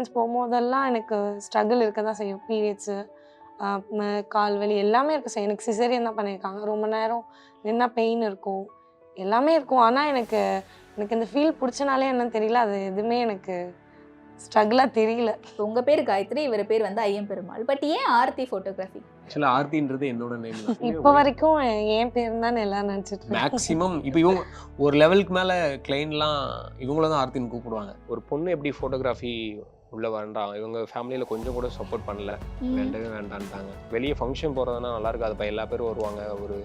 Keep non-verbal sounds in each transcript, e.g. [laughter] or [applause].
Events போகும்போதெல்லாம் எனக்கு struggle இருக்க தான் செய்யும் பீரியட்ஸு கால் வலி எல்லாமே இருக்கு. சார் எனக்கு சிசேரியன் தான் பண்ணியிருக்காங்க. ரொம்ப நேரம் நின்னா பெயின் இருக்கும். எல்லாமே இருக்கும். ஆனால் எனக்கு எனக்கு இந்த ஃபீல் பிடிச்சனாலே என்னன்னு தெரியல. அது எதுவுமே எனக்கு ஸ்ட்ரகிளாக தெரியல. இப்போ உங்க பேர் காயத்ரி இவர் பேர் வந்து ஐயம் பெருமாள். பட் ஏன் ஆர்த்தி ஃபோட்டோகிராஃபி ஆக்சுவலாக ஆர்த்தின்றது என்னோட நேம் [laughs] இப்போ வரைக்கும் என் பேர் தான் எல்லாரும் நினச்சிட்டு மேக்ஸிமம் இப்போ இவங்க ஒரு லெவலுக்கு மேலே கிளைண்ட்லாம் இவங்கள தான் ஆர்த்தின்னு கூப்பிடுவாங்க. ஒரு பொண்ணு எப்படி ஃபோட்டோகிராஃபி உள்ள வேண்டாம் இவங்க ஃபேமிலியில் கொஞ்சம் கூட சப்போர்ட் பண்ணல. வேண்டவே வேண்டான்ட்டாங்க. வெளியே ஃபங்க்ஷன் போகிறதுனா நல்லா இருக்காதுப்பா எல்லா பேரும் வருவாங்க. ஒரு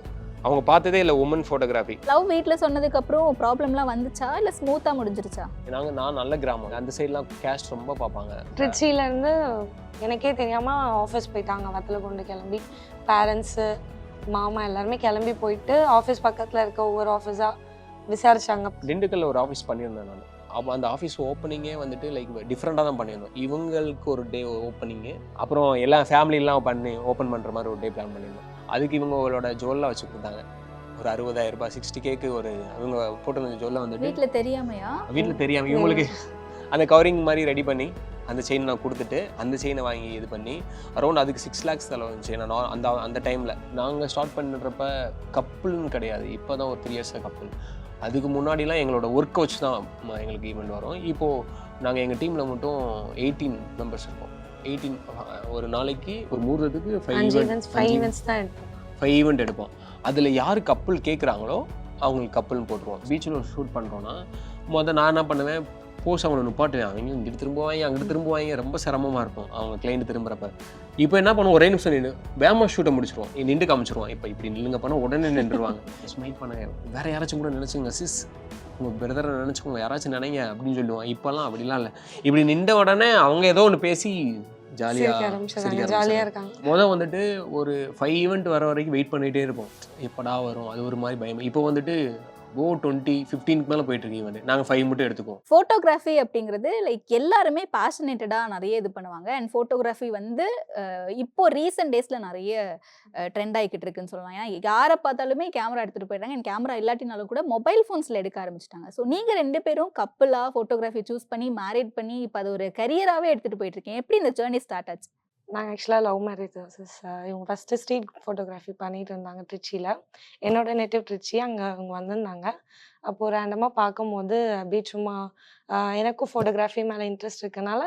அவங்க பார்த்ததே இல்லை உமன் ஃபோட்டோகிராஃபி லவ் வீட்டில் சொன்னதுக்கு அப்புறம் ப்ராப்ளம்லாம் வந்துச்சா? இல்லை ஸ்மூத்தா முடிஞ்சிருச்சா? நாங்கள் நான் நல்ல கிராமம் அந்த சைட்லாம் கேஸ்ட் ரொம்ப பார்ப்பாங்க. திருச்சியிலேருந்து எனக்கே தெரியாமல் ஆஃபீஸ் போயிட்டாங்க. வத்தல கொண்டு கிளம்பி. பேரண்ட்ஸு மாமா எல்லாருமே கிளம்பி போயிட்டு ஆஃபீஸ் பக்கத்தில் இருக்க ஒவ்வொரு ஆஃபீஸாக விசாரிச்சாங்க. திண்டுக்கல்ல ஒரு ஆஃபீஸ் பண்ணியிருந்தேன் நான். அந்த ஆஃபீஸ் ஓப்பனிங்கே வந்துட்டு லைக் டிஃப்ரெண்ட்டாக தான் பண்ணியிருந்தோம். இவங்களுக்கு ஒரு டே ஓப்பனிங்கு அப்புறம் எல்லா ஃபேமிலிலாம் பண்ணி ஓப்பன் பண்ணுற மாதிரி ஒரு டே பிளான் பண்ணியிருந்தோம். அதுக்கு இவங்களோட ஜுவல்லாம் வச்சு கொடுத்தாங்க. ஒரு அறுபதாயிரம் ரூபாய் சிக்ஸ்டி கேக்கு ஒரு இவங்க போட்டிருந்த ஜுவல்ல வந்துட்டு வீட்டில் தெரியாமையா? வீட்டில் தெரியாமல் இவங்களுக்கு அந்த கவரிங் மாதிரி ரெடி பண்ணி அந்த செயின் நான் கொடுத்துட்டு அந்த செயினை வாங்கி இது பண்ணி அரௌண்ட் அதுக்கு சிக்ஸ் லேக்ஸ் செலவு வந்துச்சு நான் அந்த அந்த டைமில் நாங்கள் ஸ்டார்ட் பண்ணுறப்ப கப்புள்னு கிடையாது. இப்போ தான் ஒரு த்ரீ இயர்ஸாக கப்புள் அதுக்கு முன்னாடிலாம் எங்களோட ஒர்க்கை வச்சு தான் எங்களுக்கு ஈவெண்ட் வரும். இப்போது நாங்கள் எங்கள் டீமில் மட்டும் எயிட்டீன் மெம்பர்ஸ் இருக்கோம். எயிட்டீன் ஒரு நாளைக்கு ஒரு மூர்றதுக்கு ஃபைவ் ஈவெண்ட்ஸ் ஃபைவ் ஈவெண்ட்ஸ் தான் எடுப்போம். ஃபைவ் ஈவெண்ட் எடுப்போம். அதில் யார் கப்பல் கேட்குறாங்களோ அவங்களுக்கு கப்பல்னு போட்டுருவோம். பீச்சில் ஷூட் பண்ணுறோன்னா மொதல் நான் என்ன பண்ணுவேன் போஸ் அவனை நிப்பாட்டுவேன். அவங்க இங்கிட்டு திரும்புவாங்க அங்கிட்டு திரும்புவாங்க. ரொம்ப சிரமமாக இருக்கும் அவங்க கிளைண்ட் திரும்புறப்ப. இப்போ என்ன பண்ணுவோம்? ஒரே நிமிஷம் நின்று வேமா ஷூட்டை முடிச்சிருவோம். நின்று காமிச்சிருவோம். இப்போ இப்படி நில்லுங்க பண்ண உடனே நின்றுருவாங்க. [laughs] ஸ்மைல் பண்ணுங்க வேற யாராச்சும் கூட நினச்சிங்க சிஸ் உங்கள் பிரதரை நினச்சிக்கோங்க. யாராச்சும் நினைங்க அப்படின்னு சொல்லுவான் இப்போல்லாம் அப்படிலாம் இல்லை. இப்படி நின்ற உடனே அவங்க ஏதோ ஒன்று பேசி ஜாலியாக ஜாலியாக இருக்காங்க. மொதல் வந்துட்டு ஒரு ஃபைவ் ஈவெண்ட் வர வரைக்கும் வெயிட் பண்ணிகிட்டே இருப்போம். எப்படா வரும்? அது ஒரு மாதிரி பயம். இப்போ வந்துட்டு ஓ டுவெண்ட்டி ஃபிஃப்டீனுக்கு மேலே போயிட்டு இருக்கு ஈவெண்ட் நாங்கள் ஃபைவ் மட்டும் எடுத்துக்குவோம். ஃபோட்டோகிராஃபி அப்படிங்கிறது லைக் எல்லாருமே பேஷனேட்டடாக நிறைய இது பண்ணுவாங்க. அண்ட் ஃபோட்டோகிராஃபி வந்து இப்போ ரீசெண்ட் டேஸில் நிறைய ட்ரெண்ட் ஆகிக்கிட்டு இருக்குன்னு சொல்லலாம். ஏன்னா யாரை பார்த்தாலுமே கேமரா எடுத்துகிட்டு போயிட்டாங்க அண்ட் கேமரா இல்லாட்டினாலும் கூட மொபைல் ஃபோன்ஸில் எடுக்க ஆரம்பிச்சிட்டாங்க. ஸோ நீங்கள் ரெண்டு பேரும் கப்பலாக ஃபோட்டோகிராஃபி சூஸ் பண்ணி மேரேட் பண்ணி இப்போ அது ஒரு கரியராகவே எடுத்துகிட்டு போயிட்டு இருக்கேன் எப்படி இந்த ஜேர்னி ஸ்டார்ட் ஆச்சு? நாங்கள் ஆக்சுவலாக லவ் மேரேஜ் சிஸ். இவங்க ஃபஸ்ட்டு ஸ்ட்ரீட் ஃபோட்டோகிராஃபி பண்ணிட்டு இருந்தாங்க திருச்சியில் என்னோட நேட்டிவ் திருச்சி அங்கே அவங்க வந்திருந்தாங்க. அப்போது ரேண்டமாக பார்க்கும்போது அப்படியே சும்மா எனக்கும் ஃபோட்டோகிராஃபி மேலே இன்ட்ரெஸ்ட் இருக்கனால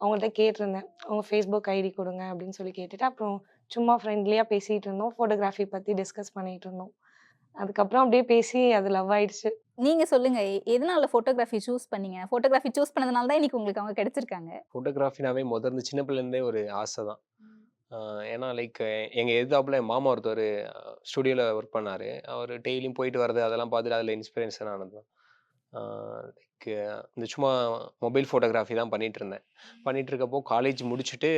அவங்கள்ட்ட கேட்டிருந்தேன். அவங்க ஃபேஸ்புக் ஐடி கொடுங்க அப்படின்னு சொல்லி கேட்டுட்டு அப்புறம் சும்மா ஃப்ரெண்ட்லியாக பேசிகிட்டு இருந்தோம். ஃபோட்டோகிராஃபி பற்றி டிஸ்கஸ் பண்ணிகிட்டு இருந்தோம். அதுக்கப்புறம் அப்படியே பேசி அது லவ் ஆயிடுச்சு. நீங்கள் சொல்லுங்கள் எதனால ஃபோட்டோகிராஃபி சூஸ் பண்ணீங்க? ஃபோட்டோகிராஃபி சூஸ் பண்ணதுனால தான் இன்னைக்கு உங்களுக்கு அவங்க கிடைச்சிருக்காங்க. ஃபோட்டோகிராஃபினாவே முதல்ல இருந்து சின்ன பிள்ளைலேருந்தே ஒரு ஆசை தான். ஏன்னா லைக் எங்கள் எதிர்த்தாப்புல என் மாமா ஒருத்தர் ஸ்டுடியோவில் ஒர்க் பண்ணார். அவர் டெய்லியும் போயிட்டு வர்றது அதெல்லாம் பார்த்துட்டு அதில் இன்ஸ்பிரேஷன் ஆனது தான். லைக் இந்த சும்மா மொபைல் ஃபோட்டோகிராஃபி தான் பண்ணிட்டு இருந்தேன். பண்ணிட்டு இருக்கப்போ காலேஜ் முடிச்சுட்டு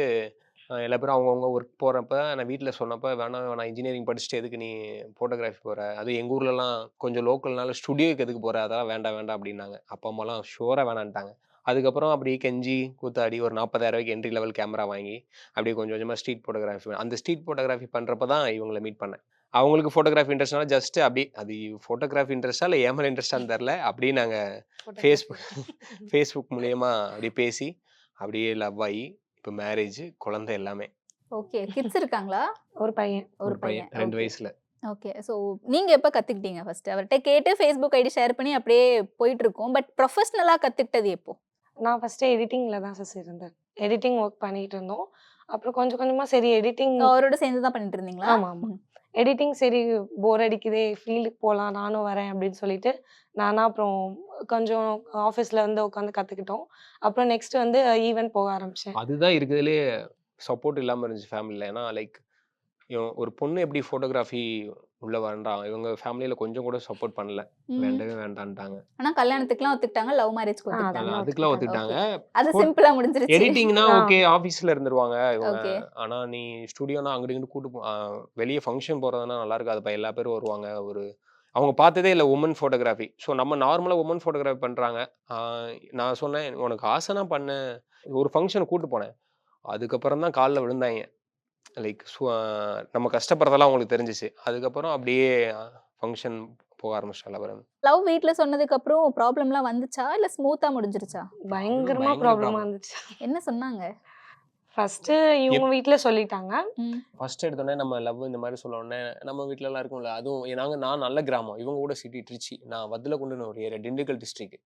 எல்லா பேரும் அவங்கவுங்க ஒர்க் போகிறப்ப நான் வீட்டில் சொன்னப்போ வேணாம் வேணாம் இன்ஜினியரிங் படிச்சுட்டு எதுக்கு நீ ஃபோட்டோகிராஃபி போகிற அது எங்கள் ஊர்லலாம் கொஞ்சம் லோக்கல்னால ஸ்டுடியோக்கு எதுக்கு போகிற அதெல்லாம் வேண்டாம் வேண்டாம் அப்படின்னாங்க. அப்பா அம்மாலாம் ஷுவராக வேணான்ட்டாங்க. அதுக்கப்புறம் அப்படியே கெஞ்சி கூத்தாடி ஒரு நாற்பதாயிரம் ரூபாய்க்கு என்ட்ரி லெவல் கேமரா வாங்கி அப்படியே கொஞ்சம் கொஞ்சமாக ஸ்ட்ரீட் ஃபோட்டோகிராஃபி அந்த ஸ்ட்ரீட் ஃபோட்டோகிராஃபி பண்ணுறப்ப தான் இவங்களை மீட் பண்ணேன். அவங்களுக்கு ஃபோட்டோகிராஃபி இன்ட்ரெஸ்ட்னால ஜஸ்ட் அப்படி அது ஃபோட்டோகிராஃபி இன்ட்ரெஸ்டா இல்லை ஏமல் இன்ட்ரெஸ்டான்னு தெரில அப்படியே நாங்கள் ஃபேஸ்புக் ஃபேஸ்புக் மூலியமா அப்படியே பேசி அப்படியே லவ் ஆகி இப்போ மேரேஜ் குழந்தை எல்லாமே. ஓகே. கிட்ஸ் இருக்காங்களா? ஒரு பையன். ஒரு பையன். ரெண்டு. வயசுல. ஓகே. ஸோ நீங்க எப்போ கத்துக்கிட்டீங்க ஃபர்ஸ்ட் அவர்கிட்ட கேட்டு ஃபேஸ்புக் ஐடி ஷேர் பண்ணி அப்படியே போயிட்டு இருக்கோம். பட் ப்ரொஃபஷனலாக கத்துக்கிட்டது எப்போ? நான் ஃபஸ்ட்டு எடிட்டிங்கில் தான் சார் இருந்தேன். எடிட்டிங் ஒர்க் பண்ணிட்டு இருந்தோம் அப்புறம் கொஞ்சம் கொஞ்சமாக சரி எடிட்டிங் அவரோட சேர்ந்து தான் பண்ணிட்டு இருந்தீங்களா ஆமா, ஆமா. எடிட்டிங் சரி போர் அடிக்குதே ஃபீல்டுக்கு போகலாம் நானும் வரேன் அப்படின்னு சொல்லிட்டு நானா அப்புறம் கொஞ்சம் ஆஃபீஸில் வந்து உட்காந்து கற்றுக்கிட்டோம் அப்புறம் நெக்ஸ்ட் வந்து ஈவெண்ட் போக ஆரம்பித்தேன் அதுதான் இருக்கிறதுலே சப்போர்ட் இல்லாமல் இருந்துச்சு ஃபேமிலியில் ஏன்னா லைக் ஒரு பொண்ணு எப்படி ஃபோட்டோகிராஃபி உள்ள வேண்டாம் இவங்க ஃபேமிலியில் கொஞ்சம் கூட சப்போர்ட் பண்ணல. வேண்டவே வேண்டான்ட்டாங்க. ஆனா கல்யாணத்துக்குலாம் ஒத்துக்கிட்டாங்க. லவ் அதெல்லாம் ஒத்துக்கிட்டாங்க. அதுக்கெல்லாம் ஒத்துக்கிட்டாங்க. அது சிம்பிளா முடிஞ்சிருச்சு. எடிட்டிங்னா. ஓகே ஆஃபீஸில் இருந்துருவாங்க. இவங்க. ஆனால் நீ ஸ்டுடியோனா அங்கிட்டு இங்கிட்டு கூட்டு போ- வெளியே ஃபங்க்ஷன் போகிறதுனா நல்லா இருக்காதுப்பா எல்லா பேரும் வருவாங்க. ஒரு அவங்க பார்த்ததே இல்லை உமன் ஃபோட்டோகிராஃபி ஸோ நம்ம நார்மலாக உமன் ஃபோட்டோகிராஃபி பண்ணுறாங்க நான் சொன்னேன் உனக்கு ஆசைனா பண்ணு ஒரு ஃபங்க்ஷன் கூட்டு போனேன். அதுக்கப்புறம் தான் காலில் விழுந்தாங்க. லைக் நம்ம கஷ்டப்படுறதெல்லாம் அவங்களுக்கு தெரிஞ்சிச்சு. அதுக்கப்புறம் அப்படியே ஃபங்க்ஷன் போக ஆரம்பிச்சிட்டா அப்புறம் லவ் வீட்ல சொன்னதுக்கு அப்புறம் ப்ராப்ளம்லாம் வந்துச்சா? இல்ல ஸ்மூத்தா முடிஞ்சிருச்சா? பயங்கரமா பயங்கர ப்ராப்ளமா. இருந்துச்சு என்ன சொன்னாங்க? ஃபர்ஸ்ட் இவங்க வீட்ல சொல்லிட்டாங்க. ஃபர்ஸ்ட் எடுத்தோடனே நம்ம லவ் இந்த மாதிரி சொல்ல உடனே நம்ம வீட்டிலலாம் இருக்கும்ல அதுவும் நாங்கள் நான் நல்ல கிராமம். இவங்க கூட சிட்டி திருச்சி நான் வத்தலக்குண்டுன்னு ஒரு ஏரியா திண்டுக்கல் டிஸ்ட்ரிக்ட்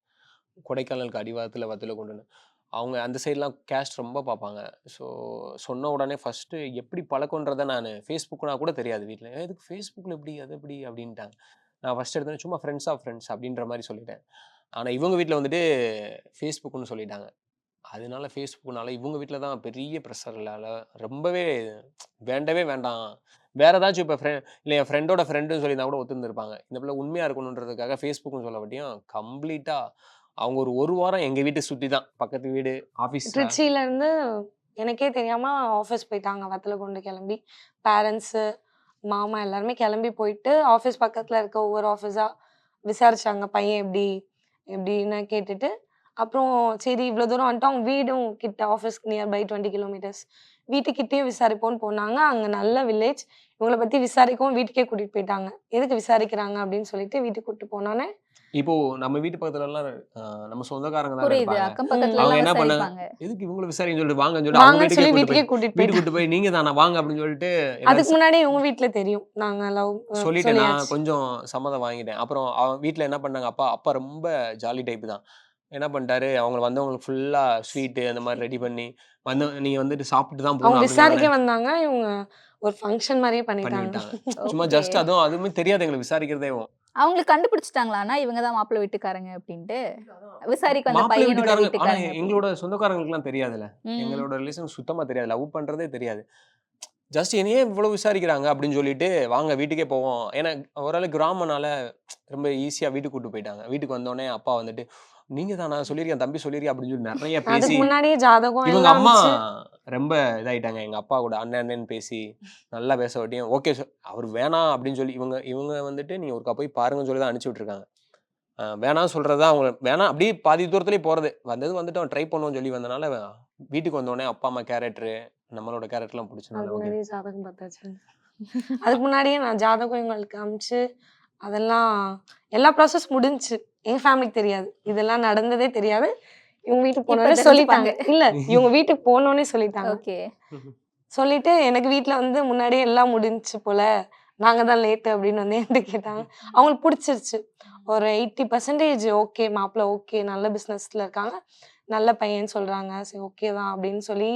கொடைக்கானலுக்கு அடிவாரத்தில் வத்தலக்குண்டுன்னு. அவங்க அந்த சைட்லாம் கேஸ்ட் ரொம்ப பார்ப்பாங்க. ஸோ சொன்ன உடனே ஃபஸ்ட்டு எப்படி பழக்கன்றதை நான் ஃபேஸ்புக்குனா கூட தெரியாது வீட்டில் எதுக்கு ஃபேஸ்புக்கில் எப்படி அது எப்படி? அப்படின்ட்டாங்க. நான் ஃபஸ்ட் எடுத்தேன் சும்மா ஃப்ரெண்ட்ஸ் ஆஃப் ஃப்ரெண்ட்ஸ் அப்படின்ற மாதிரி சொல்லிட்டேன். ஆனால் இவங்க வீட்டில் வந்துட்டு ஃபேஸ்புக்குன்னு சொல்லிட்டாங்க. அதனால ஃபேஸ்புக்னால இவங்க வீட்டில் தான் பெரிய ப்ரெஷர்லால ரொம்பவே வேண்டவே வேண்டாம். வேறு ஏதாச்சும் இப்போ ஃப்ரெண்ட் இல்லை என் ஃப்ரெண்டோட ஃப்ரெண்டுன்னு சொல்லியிருந்தா கூட ஒத்துருந்துருப்பாங்க. இந்த பிள்ளை உண்மையாக இருக்கணுன்றதுக்காக ஃபேஸ்புக்னு சொல்ல பட்டியும் கம்ப்ளீட்டாக அவங்க ஒரு ஒரு வாரம் எங்கள் வீட்டை சுற்றி தான். பக்கத்து வீடு ஆஃபீஸ் திருச்சியில இருந்து எனக்கே தெரியாம ஆஃபீஸ் போயிட்டாங்க. வத்தலகுண்டு கிளம்பி. பேரண்ட்ஸு மாமா எல்லாருமே கிளம்பி போயிட்டு ஆஃபீஸ் பக்கத்துல இருக்க ஒவ்வொரு ஆஃபீஸாக விசாரிச்சாங்க. பையன் எப்படி எப்படின்னு கேட்டுட்டு அப்புறம் சரி இவ்வளோ தூரம் வந்துட்டு அவங்க வீடும் கிட்ட ஆஃபீஸ்க்கு நியர் பை டுவெண்ட்டி கிலோமீட்டர்ஸ் வீட்டுக்கிட்டேயே விசாரிப்போன்னு போனாங்க. அங்கே நல்ல வில்லேஜ் இவங்கள பற்றி விசாரிக்கவும் வீட்டுக்கே கூட்டிகிட்டு போயிட்டாங்க. எதுக்கு விசாரிக்கிறாங்க அப்படின்னு சொல்லிட்டு வீட்டுக்கு கூட்டிட்டு போனோன்னே இப்போ நம்ம வீட்டு பக்கத்துலலாம் ஆஹ், நம்ம சொந்தக்காரங்க தான் இருப்பாங்க. பக்கத்துல அவங்க எல்லாம் என்ன பண்ணாங்க? எதுக்கு இவங்கள விசாரின்னு சொல்லிட்டு வாங்கன்னு சொல்லிட்டு அவங்க சொல்லி வீட்டுக்கே கூட்டிட்டு போய் வீட்டுக்கே கூட்டிட்டு வீட்டுக்கு போய் நீங்க தானா வாங்க அப்படின்னு சொல்லிட்டு அதுக்கு முன்னாடி இவங்க வீட்ல தெரியும். நாங்க லவ் சொல்லிட்டு நான் கொஞ்சம் சம்மதம் வாங்கிட்டேன். அப்புறம் அவன் வீட்டில் என்ன பண்ணாங்க அப்பா அப்பா ரொம்ப ஜாலி டைப் தான். என்ன பண்ணிட்டாரு? அவங்க வந்தவங்களுக்கு ஃபுல்லா ஸ்வீட்டு அந்த மாதிரி ரெடி பண்ணி வந்து நீங்க வந்துட்டு சாப்பிட்டு தான் அவங்க போகணும் விசாரிக்க வந்தாங்க. இவங்க ஒரு ஃபங்க்ஷன் மாதிரியே பண்ணி பண்ணிட்டாங்க. [laughs] சும்மா. ஜஸ்ட் அதுவும் அதுவுமே தெரியாது எங்களுக்கு விசாரிக்கிறதே அவங்களுக்கு கண்டுபிடிச்சிட்டாங்களான்னா இவங்க தான் மாப்பிள்ளை வீட்டுக்காரங்க அப்படின்ட்டு? விசாரிக்க வந்த மாப்பிள்ளை பையனோட வீட்டுக்காரங்க ஆனா வீட்டுக்காரங்க எங்களோட சொந்தக்காரங்களுக்குலாம் தெரியாதுல்ல. ம். எங்களோட ரிலேஷன் சுத்தமா தெரியாது. லவ் பண்றதே தெரியாது. ஜஸ்ட் என்னையே இவ்வளவு விசாரிக்கிறாங்க அப்படின்னு சொல்லிட்டு வாங்க வீட்டுக்கே போவோம். ஏன்னா ஓரளவு கிராமனால ரொம்ப ஈஸியா வீட்டுக்கு கூட்டு போயிட்டாங்க. வீட்டுக்கு வந்தோடனே அப்பா வந்துட்டு நீங்க தானா சொல்லிருக்கேன் தம்பி சொல்லிருக்கேன் அப்படின்னு சொல்லி நிறைய பேசி முன்னாடியே ஜாதகம் இவங்க எல்லாம் அம்மா ரொம்ப இதாயிட்டாங்க. எங்க அப்பா கூட அண்ணன் அண்ணன் பேசி நல்லா பேச வட்டியும் ஓகே அவர் வேணாம் அப்படின்னு சொல்லி இவங்க இவங்க வந்துட்டு நீங்க ஒருக்கா போய் பாருங்கன்னு சொல்லி தான் அனுப்பிச்சு விட்டுருக்காங்க. வேணாம் சொல்றதா அவங்க வேணாம் அப்படியே பாதி தூரத்துலயே போறது. வந்தது வந்துட்டு அவன் ட்ரை பண்ணுவோம்னு சொல்லி வந்தனால வீட்டுக்கு வந்தோடனே அப்பா அம்மா கேரக்டரு நம்மளோட கேரக்டர்லாம் முன்னாடியே ஜாதகம் பார்த்தாச்சு. அதுக்கு முன்னாடியே நான் ஜாதகம் இவங்களுக்கு அமிச்சு அதெல்லாம் எல்லா ப்ராசஸ் முடிஞ்சுச்சு. எங்க ஃபேமிலிக்கு தெரியாது. இதெல்லாம் நடந்ததே தெரியாது. இவங்க வீட்டுக்கு போனோடனே சொல்லிட்டாங்க. இல்ல [laughs] இவங்க வீட்டுக்கு போனோடனே சொல்லிட்டாங்க. ஓகே. சொல்லிட்டு எனக்கு வீட்ல வந்து முன்னாடியே எல்லாம் முடிஞ்சுச்சு போல. நாங்க தான் லேட்டு அப்படின்னு வந்து என்கிட்ட கேட்டாங்க. அவங்களுக்கு பிடிச்சிருச்சு. ஒரு எயிட்டி பர்சன்டேஜ் ஓகே மாப்பிள்ள ஓகே நல்ல பிஸ்னஸ்ல இருக்காங்க. நல்ல பையன் சொல்றாங்க. சரி ஓகே தான் அப்படின்னு சொல்லி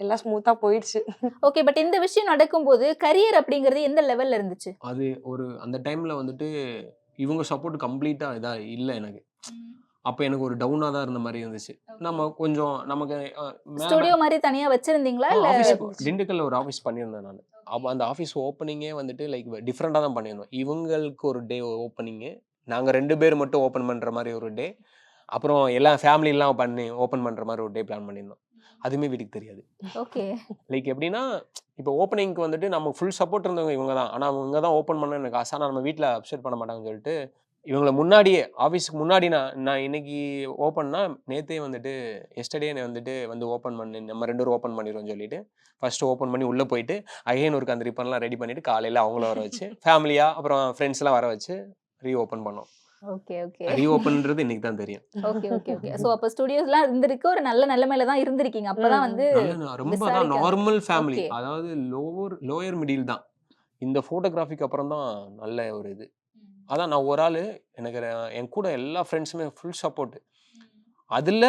எல்லாம் ஸ்மூத்தா போயிடுச்சு. ஓகே பட் இந்த விஷயம் நடக்கும்போது கரியர் அப்படிங்கிறது எந்த லெவல்ல இருந்துச்சு? அது ஒரு அந்த டைம்ல வந்துட்டு இவங்க சப்போர்ட் கம்ப்ளீட்டா இதா இல்லை எனக்கு. அப்போ எனக்கு ஒரு டவுனா தான் இருந்த மாதிரி இருந்துச்சு. நம்ம கொஞ்சம் நமக்கு ஸ்டுடியோ மாதிரி தனியா வச்சிருந்தீங்களா இல்ல ஆஃபீஸ் திண்டுக்கல்ல ஒரு ஆஃபீஸ் பண்ணியிருந்தேன் நான். அப்போ அந்த ஆஃபீஸ் ஓப்பனிங்கே வந்துட்டு லைக் டிஃப்ரெண்ட்டாக தான் பண்ணியிருந்தோம். இவங்களுக்கு ஒரு டே ஓப்பனிங்கு நாங்கள் ரெண்டு பேர் மட்டும் ஓப்பன் பண்ணுற மாதிரி ஒரு டே அப்புறம் எல்லாம் ஃபேமிலிலாம் பண்ணி ஓப்பன் பண்ணுற மாதிரி ஒரு டே பிளான் பண்ணியிருந்தோம். அதுவுமே வீட்டுக்கு தெரியாது. ஓகே. லைக் எப்படின்னா இப்போ ஓப்பனிங்க்கு வந்துட்டு நம்ம ஃபுல் சப்போர்ட் இருந்தவங்க இவங்க தான். ஆனால் அவங்க தான் ஓப்பன் பண்ண எனக்கு ஆசை. ஆனால் நம்ம வீட்டில் அப்செட் பண்ண மாட்டாங்கன்னு சொல்லிட்டு இவங்களை முன்னாடியே ஆஃபீஸுக்கு முன்னாடி நான் நான் இன்னைக்கு ஓப்பன்னா நேத்தே வந்துட்டு எஸ்டர்டே வந்துட்டு வந்து ஓப்பன் பண்ணி நம்ம ரெண்டு பேரும் ஓப்பன் பண்ணிடுவோம்னு சொல்லிட்டு ஃபர்ஸ்ட் ஓப்பன் பண்ணி உள்ளே போயிட்டு அகைன் ஒரு அந்த ரிப்பன்லாம் ரெடி பண்ணிட்டு காலையில் அவங்கள வர வச்சு ஃபேமிலியாக அப்புறம் ஃப்ரெண்ட்ஸ்லாம் வர வச்சு ரீ ஓப்பன் பண்ணோம். Okay okay. ரீ ஓப்பன்ன்றது இன்னைக்கு தான் தெரியும். Okay okay okay. சோ அப்ப ஸ்டுடியோஸ்லாம் இருந்திருக்கு. ஒரு நல்ல நிலைமையில தான் இருந்திருக்கீங்க. அப்பதான். வந்து ரொம்ப தான். Normal family. அதாவது லோவர் லோயர் மிடில் தான். இந்த ஃபோட்டோகிராஃபிக்கு அப்புறம் தான் நல்ல ஒரு இது. அதான் நான் ஒரு ஆள் எனக்கு என் கூட எல்லா ஃப்ரெண்ட்ஸுமே ஃபுல் சப்போர்ட் அதில்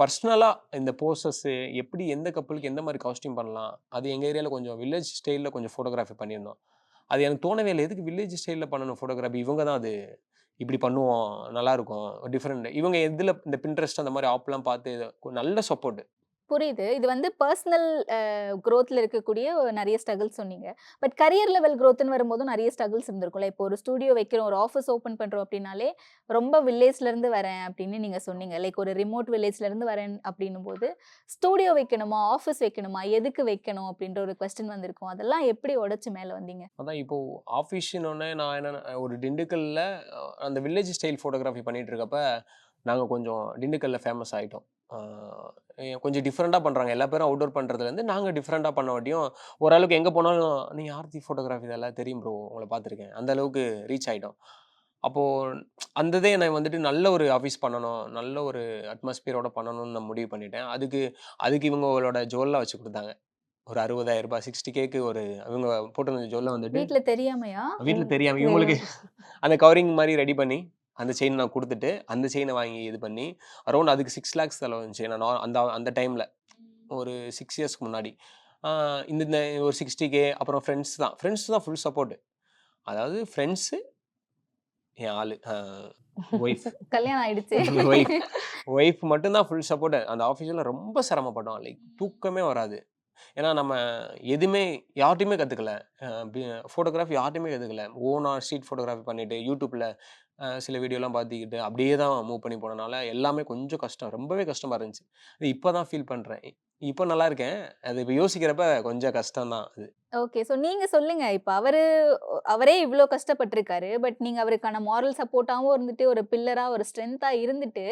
பர்சனலாக இந்த போஸ்டர்ஸ் எப்படி எந்த கப்பலுக்கு எந்த மாதிரி காஸ்டியூம் பண்ணலாம்? அது எங்கள் ஏரியாவில் கொஞ்சம் வில்லேஜ் ஸ்டைலில் கொஞ்சம் ஃபோட்டோகிராஃபி பண்ணியிருந்தோம். அது எனக்கு தோணவே இல்லை. எதுக்கு வில்லேஜ் ஸ்டைலில் பண்ணணும் ஃபோட்டோகிராஃபி இவங்க தான் அது இப்படி பண்ணுவோம் நல்லாயிருக்கும் டிஃப்ரெண்ட் இவங்க எதில் இந்த பின்ட்ரெஸ்ட் அந்த மாதிரி ஆப்லாம் பார்த்து நல்ல சப்போர்ட்டு புரியுது. இது வந்து பர்சனல் க்ரோத்தில் இருக்கக்கூடிய நிறைய ஸ்ட்ரகிள்ஸ் சொன்னீங்க. பட் கரியர் லெவல் க்ரோத்துன்னு வரும்போதும் நிறைய ஸ்ட்ரகிள்ஸ் இருந்திருக்கும்ல. இப்போ ஒரு ஸ்டுடியோ வைக்கிறோம் ஒரு ஆஃபீஸ் ஓப்பன் பண்ணுறோம் அப்படின்னாலே ரொம்ப வில்லேஜ்லேருந்து வரேன் அப்படின்னு நீங்கள் சொன்னீங்க. லைக் ஒரு ரிமோட் வில்லேஜ்லேருந்து வரேன் அப்படின்னும் போது ஸ்டுடியோ வைக்கணுமா ஆஃபீஸ் வைக்கணுமா எதுக்கு வைக்கணும் அப்படின்ற ஒரு கொஸ்டின் வந்திருக்கும். அதெல்லாம் எப்படி உடச்சி மேலே வந்தீங்க? அதான் இப்போ ஆஃபீஸ்னோடனே நான் என்ன ஒரு டிண்டுக்கல்ல அந்த வில்லேஜ் ஸ்டைல் ஃபோட்டோகிராஃபி பண்ணிட்டு இருக்கப்ப நாங்கள் கொஞ்சம் டிண்டுக்கல்ல ஃபேமஸ் ஆகிட்டோம் கொஞ்சம் டிஃப்ரெண்ட்டாக பண்ணுறாங்க எல்லா பேரும் அவுட்டோர் பண்ணுறதுலேருந்து நாங்கள் டிஃப்ரெண்ட்டாக பண்ண வாட்டியும் ஓரளவுக்கு எங்கே போனாலும் நீ ஆர்த்தி ஃபோட்டோகிராஃபி இதெல்லாம் தெரியும் ப்ரோ உங்களை பார்த்துருக்கேன். அந்த அளவுக்கு ரீச் ஆகிட்டோம் அப்போது அந்த இதே நான் வந்துட்டு நல்ல ஒரு ஆஃபீஸ் பண்ணணும் நல்ல ஒரு அட்மாஸ்பியரோட பண்ணணும்னு நான் முடிவு பண்ணிட்டேன். அதுக்கு அதுக்கு இவங்களோட ஜுவல்லாம் வச்சு கொடுத்தாங்க. ஒரு அறுபதாயிரம் ரூபாய் சிக்ஸ்டி கேக்கு ஒரு இவங்க போட்டிருந்த ஜுவல்ல வந்துட்டு வீட்ல தெரியாமையா? வீட்டில் தெரியாம இவங்களுக்கு அந்த கவரிங் மாதிரி ரெடி பண்ணி அந்த செயின் நான் கொடுத்துட்டு அந்த செயினை வாங்கி இது பண்ணி அரௌண்ட் அதுக்கு சிக்ஸ் லேக்ஸ் செலவு வந்துச்சு. நான் அந்த அந்த டைமில் ஒரு சிக்ஸ் இயர்ஸ்க்கு முன்னாடி. இந்த ஒரு சிக்ஸ்டி கே அப்புறம் ஃப்ரெண்ட்ஸ் தான். ஃப்ரெண்ட்ஸ் தான் ஃபுல் சப்போர்ட்டு அதாவது ஃப்ரெண்ட்ஸு என் ஆளு. ஒய்ஃப் [laughs] கல்யாணம் ஆயிடுச்சு. ஒய்ஃப் ஒய்ஃப் மட்டும்தான் ஃபுல் சப்போர்ட் அந்த ஆஃபீஸில் [laughs] ரொம்ப சிரமப்பட்டோம். லைக் தூக்கமே வராது. ஏன்னா நம்ம எதுவுமே யார்ட்டையுமே கற்றுக்கல ஃபோட்டோகிராஃபி யார்ட்டையுமே கற்றுக்கல ஓனாக ஸ்ட்ரீட் ஃபோட்டோகிராஃபி பண்ணிட்டு யூடியூப்பில் சில வீடியோலாம் பார்த்துக்கிட்டு அப்படியே தான் மூவ் பண்ணி போனனால எல்லாமே கொஞ்சம் கஷ்டம். ரொம்பவே கஷ்டமாக இருந்துச்சு. இது இப்போ தான் ஃபீல் பண்ணுறேன் இப்போ நல்லா இருக்கேன். அது இப்போ யோசிக்கிறப்ப கொஞ்சம் கஷ்டம் தான் அது. ஓகே. ஸோ நீங்க சொல்லுங்க. இப்போ அவரு அவரே இவ்வளோ கஷ்டப்பட்டிருக்காரு. பட் நீங்க அவருக்கான மாரல் சப்போர்ட்டாகவும் இருந்துட்டு ஒரு பில்லரா ஒரு ஸ்ட்ரென்த்தா இருந்துட்டு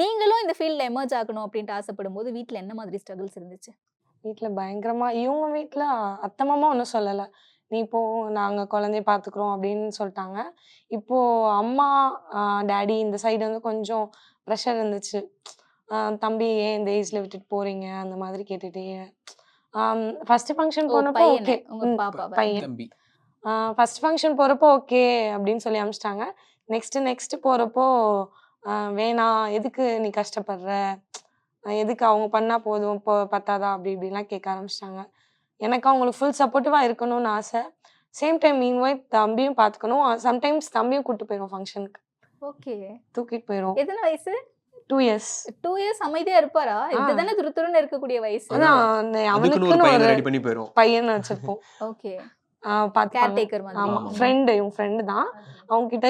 நீங்களும் இந்த ஃபீல்ட்ல எமர்ஜ் ஆகணும் அப்படின்ட்டு ஆசைப்படும் போது வீட்ல என்ன மாதிரி ஸ்ட்ரகிள்ஸ் இருந்துச்சு? வீட்டில் பயங்கரமா இவங்க வீட்டில் அத்தை மாமா ஒன்றும் சொல்லலை. நீ போ நாங்கள் குழந்தைய பார்த்துக்குறோம் அப்படின்னு சொல்லிட்டாங்க. இப்போ அம்மா டேடி இந்த சைடு வந்து கொஞ்சம் ப்ரெஷர் இருந்துச்சு. ஆஹ் தம்பி ஏன் இந்த ஏஜ்ல விட்டுட்டு போறீங்க? அந்த மாதிரி கேட்டுட்டே. ஃபர்ஸ்ட் ஃபங்க்ஷன் போனப்போ பையனை, ஓகே. பையன். தம்பி. ஃபர்ஸ்ட் ஃபங்க்ஷன் போகிறப்போ ஓகே அப்படின்னு சொல்லி அனுப்பிச்சிட்டாங்க நெக்ஸ்ட்டு நெக்ஸ்ட்டு போகிறப்போ வேணாம் எதுக்கு நீ கஷ்டப்படுற? எதுக்கு அவங்க பண்ணால் போதும்? இப்போ பத்தாதா? அப்படி இப்படிலாம் கேட்க ஆரம்பிச்சிட்டாங்க. எனக்கு அவங்களுக்கு ஃபுல் சப்போர்ட்டிவாக இருக்கணும்னு ஆசை. சேம் டைம் மீன்வைட் தம்பியும் பார்த்துக்கணும் சம்டைம்ஸ் தம்பியும் கூப்பிட்டு போயிடும் ஃபங்க்ஷனுக்கு ஓகே. தூக்கிட்டு போயிடும் எத்தனை வயசு? டூ இயர்ஸ் டூ இயர்ஸ் அமைதியா இருப்பாரா? இதுதானே துரு துருன்னு இருக்கக்கூடிய வயசு. அவனுக்குன்னு பையனை ஒரு பையன் வச்சிருப்போம். ஓகே. கேர்டேக்கர் மாதிரி. ஆமா. ஃப்ரெண்டு இவன் ஃப்ரெண்டு தான். அவங்க கிட்ட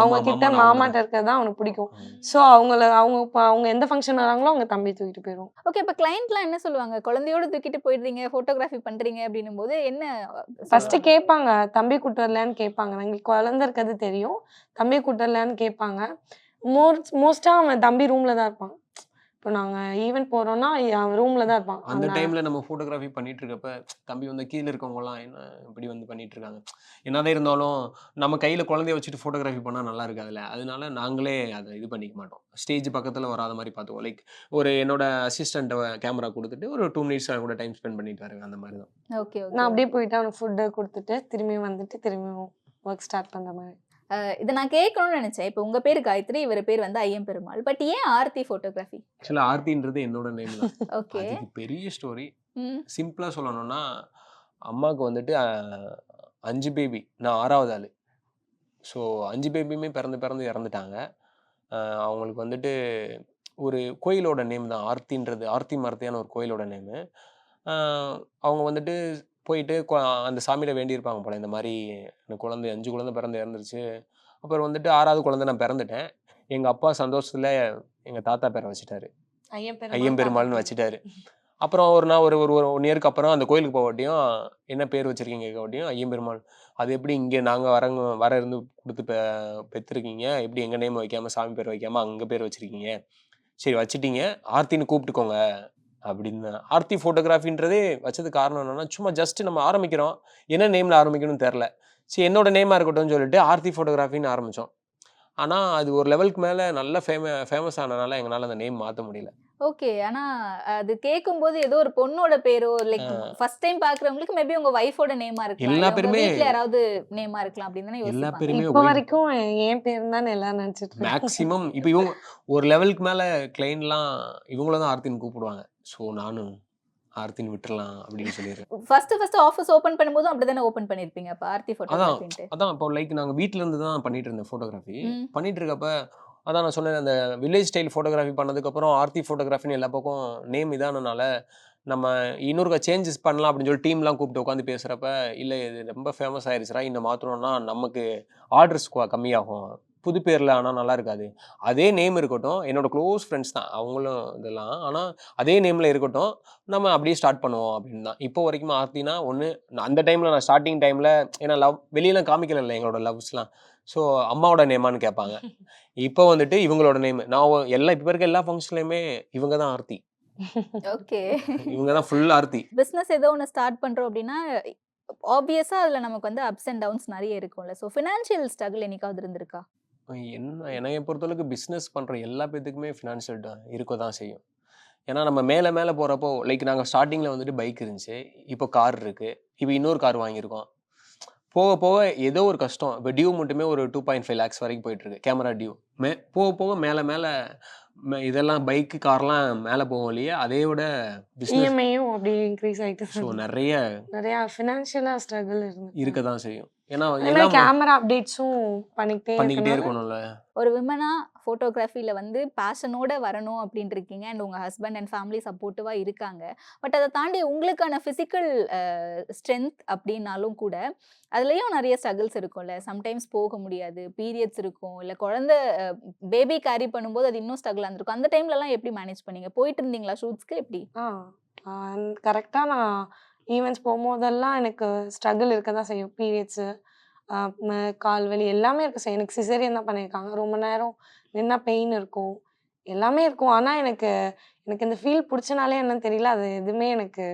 அவங்க கிட்ட மாமா மாமாட்ட இருக்கிறது தான் அவனுக்கு பிடிக்கும். ஸோ அவங்கள அவங்க அவங்க எந்த ஃபங்க்ஷன் வராங்களோ அவங்க தம்பி தூக்கிட்டு போயிடும் ஓகே இப்ப கிளைண்ட்லாம் என்ன சொல்லுவாங்க? குழந்தையோட தூக்கிட்டு போயிடுறீங்க போட்டோகிராஃபி பண்றீங்க அப்படின்னும் போது என்ன ஃபர்ஸ்ட் சொல்லுவாங்க? கேட்பாங்க தம்பி கூட்டு வரலையான்னு கேட்பாங்க. எங்களுக்கு குழந்தை இருக்கிறது தெரியும் தம்பி கூட்டு கேட்பாங்க. மோர் மோஸ்டா அவன் தம்பி ரூம்ல தான் இருப்பான். இப்போ நாங்க ஈவென்ட் போறோம்னா அவன் ரூம்ல தான் இருப்பான். அந்த டைம்ல நம்ம ஃபோட்டோகிராஃபி பண்ணிட்டு இருக்கப்ப தம்பி வந்து கீழே இருக்கவங்கலாம் என்ன இப்படி வந்து பண்ணிட்டு இருக்காங்க என்னதான் இருந்தாலும் நம்ம கையில குழந்தைய வச்சுட்டு ஃபோட்டோகிராஃபி பண்ணா நல்லா இருக்காதுல்ல? அதனால நாங்களே அதை இது பண்ணிக்க மாட்டோம். ஸ்டேஜ் பக்கத்துல வராத மாதிரி பார்த்துக்குவோம். லைக் ஒரு என்னோட அசிஸ்டன்ட் கேமரா கொடுத்துட்டு ஒரு டூ மினிட்ஸ் கூட டைம் ஸ்பெண்ட் பண்ணிட்டு வரேன் அந்த மாதிரி தான். ஓகே நான் அப்படியே போயிட்டு அவனுக்கு ஃபுட்டு கொடுத்துட்டு திரும்பி வந்துட்டு திரும்பி ஒர்க் ஸ்டார்ட் பண்ற மாதிரி. இதை நான் கேட்கணும்னு நினைச்சேன். இப்போ உங்க பேர் காயத்ரி இவர் பேர் வந்து ஐயம் பெருமாள் பட் ஏன் ஆர்த்தி போட்டோகிராஃபி ஆக்சுவலாக ஆர்த்தின்றது என்னோட நேம் தான். ஓகே. பெரிய ஸ்டோரி சிம்பிளாக சொல்லணும்னா அம்மாவுக்கு வந்துட்டு அஞ்சு பேபி நான் ஆறாவது ஆள். ஸோ அஞ்சு பேபியுமே பிறந்து பிறந்து இறந்துட்டாங்க. அவங்களுக்கு வந்துட்டு ஒரு கோயிலோட நேம் தான். ஆர்த்தின்றது ஆர்த்தி மார்த்தியான ஒரு கோயிலோட நேமு அவங்க வந்துட்டு போயிட்டு அந்த சாமியில வேண்டியிருப்பாங்க போல. இந்த மாதிரி எனக்கு குழந்தை அஞ்சு குழந்தை பிறந்து இறந்துருச்சு. அப்புறம் வந்துட்டு ஆறாவது குழந்தை நான் பிறந்துட்டேன். எங்கள் அப்பா சந்தோஷத்தில் எங்கள் தாத்தா பேரை வச்சுட்டாரு. ஐயம் பெருமாள்னு வச்சுட்டாரு. [laughs] அப்புறம் ஒரு நாள் ஒரு ஒரு ஒன் இயருக்கு அப்புறம் அந்த கோயிலுக்கு போகட்டியும் என்ன பேர் வச்சிருக்கீங்க கேட்கட்டியும் ஐயம் பெருமாள். அது எப்படி இங்கே நாங்கள் வரங்க வர இருந்து கொடுத்து பெ பெற்றிருக்கீங்க எப்படி எங்கள் நேம் வைக்காம சாமி பேர் வைக்காம அங்கே பேர் வச்சிருக்கீங்க? சரி வச்சிட்டீங்க. ஆர்த்தின்னு கூப்பிட்டுக்கோங்க. அப்படின்னு ஆர்த்தி ஃபோட்டோகிராஃபின்றதே வச்சது காரணம் என்னன்னா சும்மா ஜஸ்ட் நம்ம ஆரம்பிக்கிறோம். என்ன நேமில் ஆரம்பிக்கணும்னு தெரில சரி என்னோட நேமாக இருக்கட்டும்னு சொல்லிட்டு ஆர்த்தி ஃபோட்டோகிராஃபின்னு ஆரம்பித்தோம் ஆனால் அது ஒரு லெவலுக்கு மேலே நல்ல ஃபேம ஃபேமஸ் ஆனனால எங்களால் அந்த நேம் மாற்ற முடியல. ஓகே ஆனா அது கேட்கும்போது ஏதோ ஒரு பொண்ணோட பேரோ லைக். ஃபர்ஸ்ட் டைம் பாக்குறவங்களுக்கு மேபி உங்க ஒய்ஃபோட நேமா இருக்கலாம். எல்லா பேருமே- வீட்ல யாராவது நேமா இருக்கலாம் அப்படின்னு தானே எல்லா பேருமே இப்போ வரைக்கும் என் பேர் தான் எல்லாரும் நினைச்சிட்டு. மேக்ஸிமம் இப்போ இவங்க ஒரு லெவலுக்கு மேலே கிளைண்ட்லாம் இவங்கள தான் ஆர்த்தின்னு கூப்பிடுவாங்க. ஸோ நானும் ஆர்த்தின்னு விட்டுறலாம் அப்படின்னு சொல்லிடுறேன். ஃபர்ஸ்ட் ஃபர்ஸ்ட் ஆஃபீஸ் ஓபன் பண்ணும்போது அப்படிதானே ஓபன் பண்ணிருப்பீங்க அப்ப ஆர்த்தி போட்டோகிராஃபின்ட்டு அதான் இப்போ லைக் நாங்கள் வீட்டில் இருந்து தான் பண்ணிட்டு இருந்தேன் ஃபோட்டோகிராஃபி. பண்ணிட்டு இருக்கப்ப அதான் நான் சொன்னேன் அந்த வில்லேஜ் ஸ்டைல் ஃபோட்டோகிராஃபி பண்ணதுக்கப்புறம் ஆர்த்தி ஃபோட்டோகிராஃபின்னு எல்லா பக்கம் நேம் இதானனால நம்ம இன்னொரு சேஞ்சஸ் பண்ணலாம் அப்படின்னு சொல்லி டீம்லாம் கூப்பிட்டு உட்காந்து பேசுகிறப்ப இல்லை இது ரொம்ப ஃபேமஸ் ஆயிருச்சுடா இன்னும் மாற்றணும்னா நமக்கு ஆர்டர்ஸ் கம்மியாகும். புது பேரில் ஆனால் நல்லா இருக்காது. அதே நேம் இருக்கட்டும் என்னோட க்ளோஸ் ஃப்ரெண்ட்ஸ் தான். அவங்களும் இதெல்லாம். ஆனால் அதே நேமில் இருக்கட்டும் நம்ம அப்படியே ஸ்டார்ட் பண்ணுவோம் அப்படின்னு தான். இப்போ வரைக்கும் ஆர்த்தினா ஒன்று அந்த டைமில் நான் ஸ்டார்டிங் டைமில் ஏன்னா லவ் வெளியெல்லாம் காமிக்கல எங்களோட லவ்ஸ்லாம் ஸோ அம்மாவோட நேமான்னு கேட்பாங்க. [laughs] இப்போ வந்துட்டு இவங்களோட நேம் நான் எல்லா இப்போ இருக்க எல்லா ஃபங்க்ஷன்லையுமே இவங்க தான் ஆர்த்தி. ஓகே. இவங்க தான் ஃபுல் ஆர்த்தி. பிசினஸ் ஏதோ ஒன்று ஸ்டார்ட் பண்றோம் அப்படின்னா ஆப்வியஸா அதுல நமக்கு வந்து அப்ஸ் அண்ட் டவுன்ஸ் நிறைய இருக்கும்ல. ஸோ ஃபினான்ஷியல் ஸ்ட்ரகிள் என்னைக்காவது இருந்திருக்கா? என்ன என்னைய பொறுத்தளவுக்கு பிஸ்னஸ் பண்ணுற எல்லா பேத்துக்குமே ஃபினான்ஷியல் இருக்க தான் செய்யும். ஏன்னா நம்ம மேலே மேலே போகிறப்போ லைக் நாங்கள் ஸ்டார்டிங்கில் வந்துட்டு பைக் இருந்துச்சு. இப்போ கார் இருக்குது இப்போ இன்னொரு கார் வாங்கியிருக்கோம். போக போக ஏதோ ஒரு கஷ்டம். இப்போ டியூ மட்டுமே ஒரு டூ பாயிண்ட் ஃபைவ் லேக்ஸ் வரைக்கும் போயிட்டுருக்கு. கேமரா டியூ மே போக போக மேலே மேலே இதெல்லாம் பைக்கு கார்லாம் மேலே போகும் இல்லையா? அதே விட இஎம்ஐயும் அப்படி இன்க்ரீஸ் ஆயிட்டு ஸோ. நிறைய நிறைய ஃபினான்ஷியலா ஸ்ட்ரகிள் இருக்க தான் செய்யும். ஏன்னா கேமரா அப்டேட்ஸும் பண்ணிக்கிட்டே இருக்கணும்ல. ஒரு விமனா ஃபோட்டோகிராஃபியில் வந்து பேஷனோட வரணும் அப்படின்ட்டு இருக்கீங்க அண்ட் உங்கள் ஹஸ்பண்ட் அண்ட் ஃபேமிலி சப்போர்ட்டிவாக இருக்காங்க. பட் அதை தாண்டி உங்களுக்கான ஃபிசிக்கல் ஸ்ட்ரென்த் அப்படின்னாலும் கூட அதுலேயும் நிறைய ஸ்ட்ரகிள்ஸ் இருக்கும்ல. சம்டைம்ஸ் போக முடியாது. பீரியட்ஸ் இருக்கும். இல்லை குழந்த பேபி கேரி பண்ணும்போது அது இன்னும் ஸ்ட்ரகிள் இருந்திருக்கும். அந்த டைம்லலாம் எப்படி மேனேஜ் பண்ணீங்க? போயிட்டு இருந்தீங்களா? ஷூட்ஸ்க்கு எப்படி? கரெக்டாக நான் ஈவெண்ட்ஸ் போகும்போதெல்லாம் எனக்கு ஸ்ட்ரகிள் இருக்க தான் செய்யும். பீரியட்ஸு கால் வலி எல்லாமே இருக்கும் செய்யும். எனக்கு சிசேரியன் தான் பண்ணியிருக்காங்க. ரொம்ப நேரம் நின்னா பெயின் இருக்கும். எல்லாமே இருக்கும். ஆனால் எனக்கு எனக்கு இந்த ஃபீல் பிடிச்சனாலே என்னன்னு தெரியல. அது எதுவுமே எனக்கு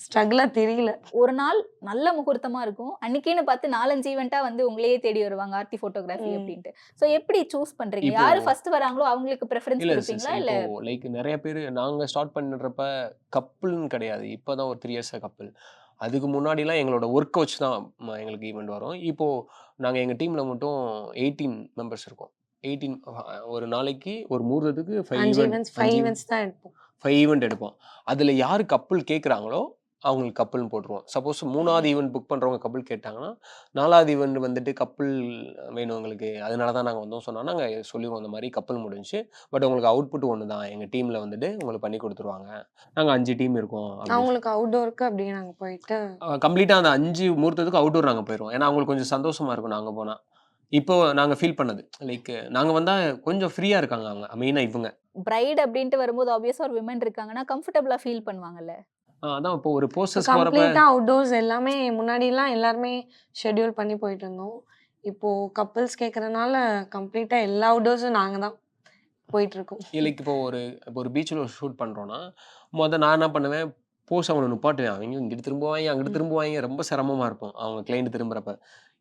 ஸ்ட்ரகிளாக தெரியல. ஒரு நாள் நல்ல முகூர்த்தமாக இருக்கும். அன்னைக்குன்னு பார்த்து நாலஞ்சு ஈவெண்ட்டாக வந்து உங்களையே தேடி வருவாங்க ஆர்த்தி ஃபோட்டோகிராஃபி. அப்படின்ட்டு. ஸோ எப்படி சூஸ் பண்ணுறீங்க இப்போ- யார் ஃபர்ஸ்ட் வராங்களோ அவங்களுக்கு ப்ரெஃபரன்ஸ் கொடுப்பீங்களா? இல்லை? இப்போ லைக் நிறைய பேர் நாங்க ஸ்டார்ட் பண்ணுறப்ப கப்புள்னு கிடையாது. இப்போதான் ஒரு த்ரீ இயர்ஸ் கப்புள் அதுக்கு முன்னாடிலாம் எங்களோட ஒர்க் வச்சு தான் எங்களுக்கு ஈவெண்ட் வரும். இப்போ நாங்க எங்க டீம்ல மட்டும் எயிட்டீன் மெம்பர்ஸ் இருக்கோம். எயிட்டீன் ஒரு நாளைக்கு ஒரு மூர்த்தத்துக்கு ஃபைவ் ஈவெண்ட்ஸ் ஃபைவ் ஈவெண்ட்ஸ் தான் எடுப்போம். ஃபைவ் ஈவெண்ட் எடுப்போம். அதில் யார் கப்புள் கேட்குறாங்களோ அவங்களுக்கு கப்புள்னு போட்டுருவோம். சப்போஸ் மூணாவது ஈவெண்ட் புக் பண்ணுறவங்க கப்புள் கேட்டாங்கன்னா நாலாவது ஈவெண்ட் வந்துட்டு கப்புள் வேணும் எங்களுக்கு. அதனால தான் நாங்கள் வந்தோம் சொன்னால் நாங்கள் சொல்லிடுவோம் அந்த மாதிரி கப்புள் முடிஞ்சு பட் உங்களுக்கு அவுட்புட் ஒன்று தான். எங்கள் டீமில் வந்துட்டு உங்களுக்கு பண்ணி கொடுத்துருவாங்க. நாங்கள் அஞ்சு டீம் இருக்கோம் அவங்களுக்கு அவுட்டோருக்கு அப்படியே நாங்கள் போயிட்டு கம்ப்ளீட்டாக அந்த அஞ்சு முகூர்த்தத்துக்கு அவுட்டோர் நாங்கள் போயிடுவோம் ஏன்னா அவங்களுக்கு கொஞ்சம் சந்தோஷமாக இருக்கும் நாங்கள் போனால் இப்போ நாங்கள் ஃபீல் பண்ணது. லைக் நாங்கள் வந்தால் கொஞ்சம் ஃப்ரீயாக இருக்காங்க அவங்க. மெயினாக இவங்க. பிரைட் அப்படின்ட்டு வரும்போது ஆப்வியஸாக ஒரு விமன் இருக்காங்கன்னா கம்ஃபர்டபுளாக ஃபீல் பண்ணுவாங்கல்ல? அதான் இப்போ ஒரு போஸ்டர்ஸ் கம்ப்ளீட்டாக அவுட்டோர்ஸ் எல்லாமே முன்னாடிலாம் எல்லாருமே ஷெட்யூல் பண்ணி போயிட்டு இருந்தோம் இப்போ கப்புள்ஸ் கேட்குறனால கம்ப்ளீட்டாக எல்லா அவுட்டோர்ஸும் நாங்கள் தான் போயிட்டு இருக்கோம் லைக் இப்போ ஒரு இப்போ ஒரு பீச்சில் ஒரு ஷூட் பண்ணுறோன்னா மொதல் நான் என்ன பண்ணுவேன் போஸ் அவனை நிப்பாட்டுவேன். அவங்க இங்கிட்டு திரும்புவாங்க அங்கிட்டு. திரும்புவாங்க. ரொம்ப சிரமமாக இருக்கும் அவங்க கிளைண்ட் திரும்புறப்ப.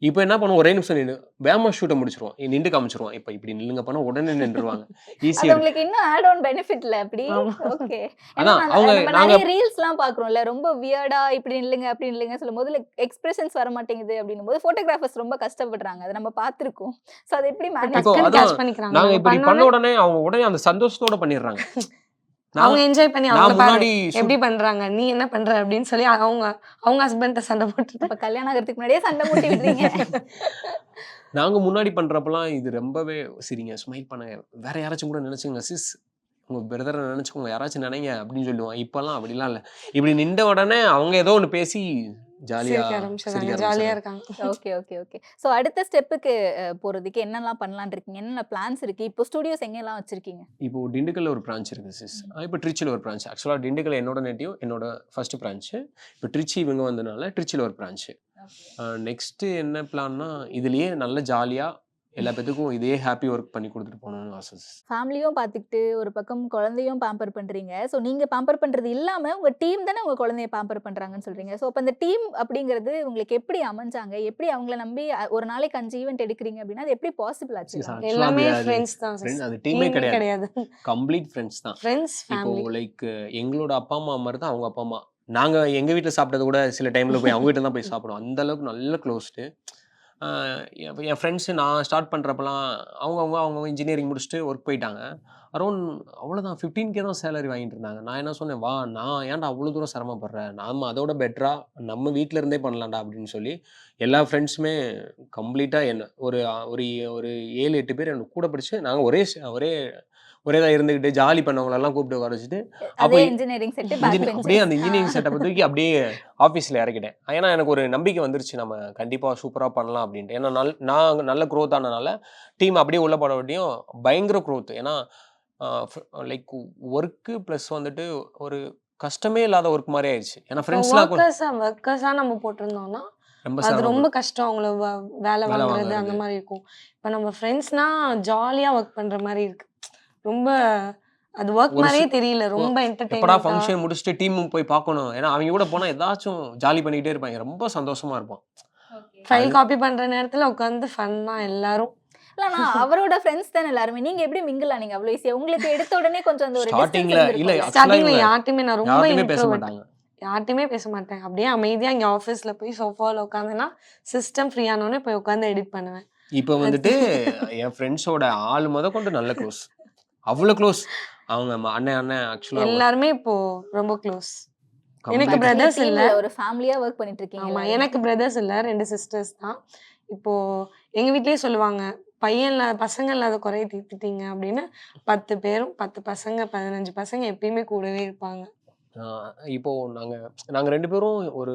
இப்போ என்ன பண்ணுவோம்? ஒரே நிமிஷம் நின்று வேமா ஷூட்டை முடிச்சிருவோம். நின்று காமிச்சிருவோம். இப்போ இப்படி நில்லுங்க பண்ண உடனே நின்றுருவாங்க. அது ஈஸியாக உங்களுக்கு இன்னும் ஆட் ஆன் பெனிஃபிட்ல அப்படி. ஓகே அதான் அவங்க நாங்க ரீல்ஸ்லாம் பாக்குறோம்ல ரொம்ப வியர்டா இப்படி இல்லைங்க அப்படி இல்லைங்க சொல்லும்போது லைக் எக்ஸ்பிரஷன்ஸ் வர மாட்டேங்குது அப்படின்னும் போது போட்டோகிராஃபர்ஸ் ரொம்ப கஷ்டப்படுறாங்க. அதை நம்ம பார்த்திருக்கோம். ஸோ அதை எப்படி மேனேஜ் பண்ணிக்கிறாங்க? நாங்க இப்படி பண்ண உடனே அவங்க உடனே அந்த சந்தோஷத்தோட பண்ணிடுறாங்க. [laughs] அவங்க என்ஜாய் பண்ணி அவங்க பாரு. முன்னாடி எப்படி பண்றாங்க? நீ என்ன பண்ற அப்படின்னு சொல்லி அவங்க அவங்க ஹஸ்பண்ட சண்டை போட்டுட்டு. இப்ப கல்யாணம் ஆகிறதுக்கு முன்னாடியே சண்டை மூட்டி விடுறீங்க [laughs] நாங்க முன்னாடி பண்றப்பலாம் இது ரொம்பவே சரிங்க. ஸ்மைல் பண்ணுங்க. வேற யாராச்சும் கூட நினைச்சுங்க சிஸ் உங்க பிரதரை நினைச்சுக்கோங்க. யாராச்சும் நினைங்க அப்படின்னு சொல்லுவான் இப்பெல்லாம் அப்படிலாம் இல்ல. இப்படி நின்ற உடனே அவங்க ஏதோ ஒன்று பேசி ஜாலியா ஜாலியா. இருக்காங்க. ஓகே ஓகே ஓகே ஸோ அடுத்த ஸ்டெப்புக்கு போறதுக்கு என்னெல்லாம் பண்ணலாம்னு இருக்கீங்க? என்னென்ன பிளான்ஸ் இருக்கு? இப்போ ஸ்டுடியோஸ் எங்கெல்லாம் வச்சிருக்கீங்க? இப்போ டிண்டுக்கல்ல ஒரு பிரான்ச் இருக்கு சிஸ் இப்போ ட்ரிச்சியில் ஒரு பிரான்ச் ஆக்சுவலாக டிண்டுக்கல் என்னோட நேட்டிவ் என்னோட ஃபர்ஸ்ட் பிரான்ச்சு இப்போ ட்ரிச்சி இவங்க வந்தனால ட்ரிச்சியில் ஒரு பிரான்ச்சு நெக்ஸ்ட்டு என்ன பிளான்னா இதுலயே நல்ல ஜாலியாக எல்லா பேத்துக்கும் இதே ஹாப்பி ஒர்க் பண்ணி கொடுத்துட்டு போகணும்னு ஆசை. ஃபேமிலியும் பார்த்துக்கிட்டு ஒரு பக்கம் குழந்தையும் பேம்பர் பண்றீங்க. ஸோ நீங்க பேம்பர் பண்றது இல்லாம உங்க டீம் தானே உங்க குழந்தைய பேம்பர் பண்றாங்கன்னு சொல்றீங்க. ஸோ அப்போ அந்த டீம் அப்படிங்கிறது உங்களுக்கு எப்படி அமைஞ்சாங்க? எப்படி அவங்கள நம்பி ஒரு நாளைக்கு அஞ்சு ஈவெண்ட் எடுக்கிறீங்க அப்படின்னா அது எப்படி பாசிபிள் ஆச்சு? எல்லாமே ஃப்ரெண்ட்ஸ் தான் friends, அது டீமே கிடையாது. கம்ப்ளீட் ஃப்ரெண்ட்ஸ் தான். ஃப்ரெண்ட்ஸ் இப்போ ஃபேமிலி லைக் எங்களோட அப்பா அம்மா மாதிரி தான் அவங்க அப்பா அம்மா. நாங்க எங்க வீட்டில் சாப்பிட்டது கூட சில டைம்ல போய் அவங்க வீட்டில் தான் போய் சாப்பிடுவோம். அந்த அளவுக்கு நல்ல க்ளோஸ்டு என் ஃப்ரெண்ட்ஸு நான் ஸ்டார்ட் பண்ணுறப்பலாம் அவங்கவுங்க அவங்க இன்ஜினியரிங் முடிச்சுட்டு ஒர்க் போயிட்டாங்க. அரௌண்ட் அவ்வளோதான் ஃபிஃப்டீன்கே தான் சேலரி வாங்கிட்டு இருந்தாங்க. நான் என்ன சொன்னேன் வா நான் ஏன்டா அவ்வளோ தூரம் சிரமப்படுறேன் நாம் அதோட பெட்டராக நம்ம வீட்டில் இருந்தே பண்ணலாம்டா அப்படின்னு சொல்லி எல்லா ஃப்ரெண்ட்ஸுமே கம்ப்ளீட்டாக என்ன ஒரு ஒரு ஒரு ஏழு எட்டு பேர் எனக்கு கூட படித்து நாங்கள் ஒரே ஒரே ஒரே தான் இருந்துக்கிட்டு ஜாலி பண்ணவங்களெல்லாம் கூப்பிட்டு வர வச்சுட்டு அப்போ இன்ஜினியரிங் செட்டு அப்படியே அந்த இன்ஜினியரிங் செட்டப்பை தூக்கி அப்படியே ஆஃபீஸில் இறக்கிட்டேன். ஏன்னா எனக்கு ஒரு நம்பிக்கை வந்துருச்சு. நம்ம கண்டிப்பாக சூப்பராக பண்ணலாம் அப்படின்ட்டு. ஏன்னா நல் நான் நல்ல க்ரோத் ஆனனால டீம் அப்படியே உள்ள போட வேண்டியும் பயங்கர க்ரோத் ஏன்னா லைக் ஒர்க்கு ப்ளஸ் வந்துட்டு ஒரு கஷ்டமே இல்லாத ஒர்க் மாதிரி ஆயிடுச்சு. ஏன்னா ஃப்ரெண்ட்ஸ்லாம் ஒர்க்கர்ஸா ஒர்க்கர்ஸா நம்ம போட்டிருந்தோம்னா அது ரொம்ப கஷ்டம். அவங்கள வேலை வாங்குறது அந்த. மாதிரி இருக்கும். இப்போ நம்ம ஃப்ரெண்ட்ஸ்னா ஜாலியா ஒர்க் பண்ற மாதிரி இருக்கு. ரொம்ப அது ஒர்க் ஒரு மாதிரியே தெரியல. ரொம்ப எப்படா என்டர்டெயின்மெண்டா ஃபங்க்ஷன் முடிச்சுட்டு டீம் போய் பார்க்கணும். ஏன்னா அவங்க கூட போனா ஏதாச்சும் ஜாலி பண்ணிக்கிட்டே இருப்பாங்க. ரொம்ப சந்தோஷமா இருப்பான். ஃபைல் காப்பி பண்ற நேரத்துல உட்காந்து ஃபன்னா எல்லாரும். இல்லனா அவரோட ஃப்ரெண்ட்ஸ் தானே எல்லாருமே. நீங்க எப்படி மிங்கிள் ஆனீங்க அவ்வளவு ஈஸியா உங்களுக்கு எடுத்த உடனே கொஞ்சம் அந்த ஒரு Starting ல இல்ல, ஸ்டார்டிங்ல நான் ரொம்ப பேச மாட்டாங்க யார்ட்டையுமே பேச மாட்டேன் அப்படியே அமைதியா இங்க ஆஃபீஸ்ல போய் சோஃபால உட்காந்துனா சிஸ்டம் ஃப்ரீ ஆனோடனே போய் உட்காந்து எடிட் பண்ணுவேன். இப்போ வந்துட்டு என் ஃப்ரெண்ட்ஸோட ஆள் முத கொண்டு நல்ல க்ளோஸ் அவ்வளோ க்ளோஸ் அவங்க அண்ணன் அண்ணன் ஆக்சுவலா எல்லாருமே இப்போ ரொம்ப க்ளோஸ் எனக்கு brothers இல்ல. ஒரு ஃபேமிலியா ஒர்க் பண்ணிட்டு இருக்கீங்க ஆமா. எனக்கு பிரதர்ஸ் இல்ல ரெண்டு சிஸ்டர்ஸ் தான். இப்போ எங்க வீட்லயே சொல்லுவாங்க பையன் இல்லாத பசங்க இல்லாத குறைய தீர்த்துட்டீங்க அப்படின்னு பத்து பேரும் பத்து பசங்க பதினஞ்சு பசங்க எப்பயுமே கூடவே இருப்பாங்க. இப்போ நாங்க நாங்க ரெண்டு பேரும் ஒரு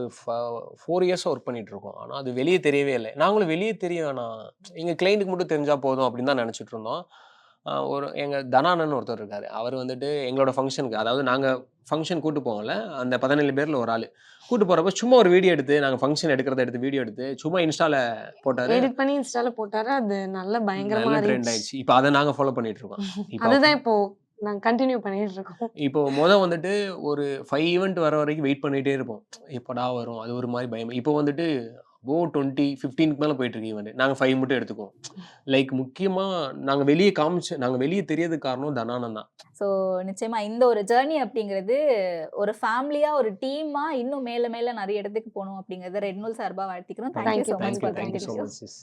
ஃபோர் இயர்ஸா ஒர்க் பண்ணிட்டு இருக்கோம் ஆனா அது வெளியே தெரியவே இல்லை. நாங்களும் வெளியே தெரிய வேணாம். எங்க கிளைண்ட்டுக்கு மட்டும் தெரிஞ்சா போதும் அப்படின்னு தான் நினைச்சிட்டு இருந்தோம். ஒரு எங்க தனானன் ஒருத்தர் இருக்காரு. அவர் வந்துட்டு எங்களோட ஃபங்க்ஷனுக்கு அதாவது நாங்க ஃபங்க்ஷன் கூட்டு போவோம்ல அந்த பதினேழு பேர்ல ஒரு ஆள். கூட்டு போறப்ப சும்மா ஒரு வீடியோ எடுத்து நாங்க ஃபங்க்ஷன் எடுக்கிறத எடுத்து வீடியோ எடுத்து சும்மா இன்ஸ்டால போட்டாரு. எடிட் பண்ணி இன்ஸ்டால போட்டாரு. அது நல்ல பயங்கரமா ட்ரெண்ட் ஆயிடுச்சு. [laughs] இப்போ அதை நாங்க ஃபாலோ பண்ணிட்டு இருக்கோம். இப்போ அதுதான் இப்போ நாங்க கண்டினியூ பண்ணிட்டு இருக்கோம். இப்போ முத வந்துட்டு ஒரு ஃபைவ் ஈவெண்ட் வர வரைக்கும் வெயிட் பண்ணிட்டே இருப்போம். எப்படா வரும்? அது ஒரு மாதிரி பயம் இப்போ வந்துட்டு ஓ டுவெண்ட்டி ஃபிஃப்டீனுக்கு மேலே போயிட்டு இருக்கு ஈவெண்ட் நாங்கள் ஃபைவ் மட்டும் எடுத்துக்குவோம். லைக் முக்கியமாக நாங்கள் வெளியே காமிச்சு நாங்கள் வெளியே தெரியறதுக்கு காரணம் தனானன் தான். ஸோ நிச்சயமா இந்த ஒரு ஜேர்னி அப்படிங்கிறது ஒரு ஃபேமிலியா ஒரு டீமா இன்னும் மேல மேல நிறைய இடத்துக்கு போகணும் அப்படிங்கறத ரெட் நூல் சார்பா வாழ்த்திக்கிறோம். Thank thank you you, so much thank you so. Much